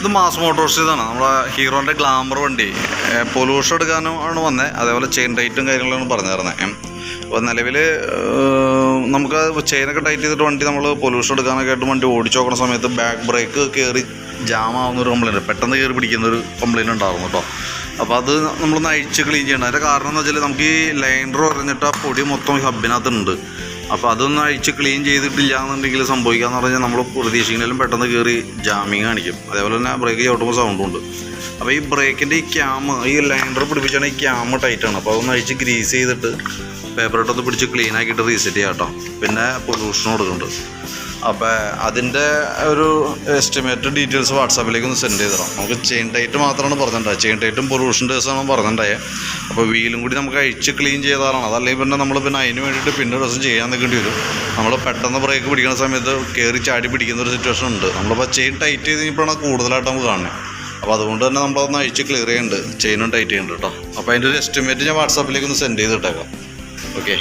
ഇത് mass motors ഇതാണ്. നമ്മളെ ഹീറോന്റെ ഗ്ലാമർ വണ്ടി. പൊല്യൂഷൻ എടുക്കാനും ആണ് വന്നത് അതേപോലെ ചെയിൻ ടൈറ്റും കാര്യങ്ങളാണ് പറഞ്ഞു തരുന്നത് അപ്പോൾ നിലവിൽ നമുക്ക് ചെയിനൊക്കെ ടൈറ്റ് ചെയ്തിട്ട് വണ്ടി നമ്മൾ പൊല്യൂഷൻ എടുക്കാനൊക്കെ ആയിട്ട് വണ്ടി ഓടിച്ചു നോക്കുന്ന സമയത്ത് ബാക്ക് ബ്രേക്ക് കയറി ജാമാവുന്ന ഒരു കംപ്ലൈന്റ് പെട്ടെന്ന് കയറി പിടിക്കുന്ന ഒരു കംപ്ലൈന്റ് ഉണ്ടായിരുന്നു കേട്ടോ അപ്പോൾ അത് നമ്മളൊന്ന് അഴിച്ച് ക്ലീൻ ചെയ്യണം. അതിന്റെ കാരണം എന്ന് വെച്ചാൽ നമുക്ക് ഈ ലൈൻഡർ പറഞ്ഞിട്ട് ആ പൊടി മൊത്തം ഹബിനകത്തുണ്ട് അപ്പോൾ അതൊന്നും അഴിച്ച് ക്ലീൻ ചെയ്തിട്ടില്ല എന്നുണ്ടെങ്കിൽ സംഭവിക്കാന്ന് പറഞ്ഞാൽ നമ്മൾ പ്രതീക്ഷിക്കുന്നതിലും പെട്ടെന്ന് കയറി ജാമിങ് കാണിക്കും. അതേപോലെ തന്നെ ബ്രേക്ക് ചവിട്ടുമ്പോൾ സൗണ്ടും ഉണ്ട്. അപ്പോൾ ഈ ബ്രേക്കിന്റെ ഈ ക്യാം ഈ ലൈൻഡർ പിടിപ്പിച്ചാണ് ഈ ക്യാം ടൈറ്റാണ് അപ്പോൾ അതൊന്ന് അഴിച്ച് ഗ്രീസ് ചെയ്തിട്ട് പേപ്പർ ഇട്ടൊന്ന് പിടിച്ച് ക്ലീൻ ആക്കിയിട്ട് റീസെറ്റ് ചെയ്യാം കേട്ടോ. പിന്നെ പൊല്യൂഷൻ കൊടുക്കുന്നുണ്ട്. അപ്പോൾ അതിന്റെ ഒരു എസ്റ്റിമേറ്റ് ഡീറ്റെയിൽസ് വാട്സാപ്പിലേക്ക് ഒന്ന് സെൻഡ് ചെയ്തിടാം നമുക്ക് ചെയിൻ ടൈറ്റ് മാത്രമാണ് പറഞ്ഞിട്ടുണ്ടായത് ചെയിൻ ടൈറ്റും പൊല്യൂഷൻ ഡേഴ്സാണ് പറഞ്ഞിട്ടുണ്ടായത് അപ്പോൾ വീലും കൂടി നമുക്ക് അഴിച്ച് ക്ലീൻ ചെയ്താലാണ്. അതല്ലെങ്കിൽ പിന്നെ നമ്മൾ പിന്നെ അതിന് വേണ്ടിയിട്ട് പിന്നെ ദിവസം ചെയ്യാൻ നിൽക്കേണ്ടി വരും. നമ്മൾ പെട്ടെന്ന് ബ്രേക്ക് പിടിക്കുന്ന സമയത്ത് കയറി ചാടി പിടിക്കുന്ന ഒരു സിറ്റുവേഷൻ ഉണ്ട്. നമ്മളിപ്പോൾ ചെയിൻ ടൈറ്റ് ചെയ്ത് കഴിഞ്ഞപ്പോഴാണ് കൂടുതലായിട്ട് നമുക്ക് കാണുന്നത്. അപ്പോൾ അതുകൊണ്ട് തന്നെ നമ്മളൊന്ന് അഴിച്ച് ക്ലിയർ ചെയ്യുന്നുണ്ട് ചെയിനും ടൈറ്റ് ചെയ്യുന്നുണ്ട് കേട്ടോ അപ്പോൾ അതിന്റെ ഒരു എസ്റ്റിമേറ്റ് ഞാൻ വാട്സാപ്പിലേക്ക് ഒന്ന് സെൻഡ് ചെയ്തിട്ടേക്കാം. ഓക്കെ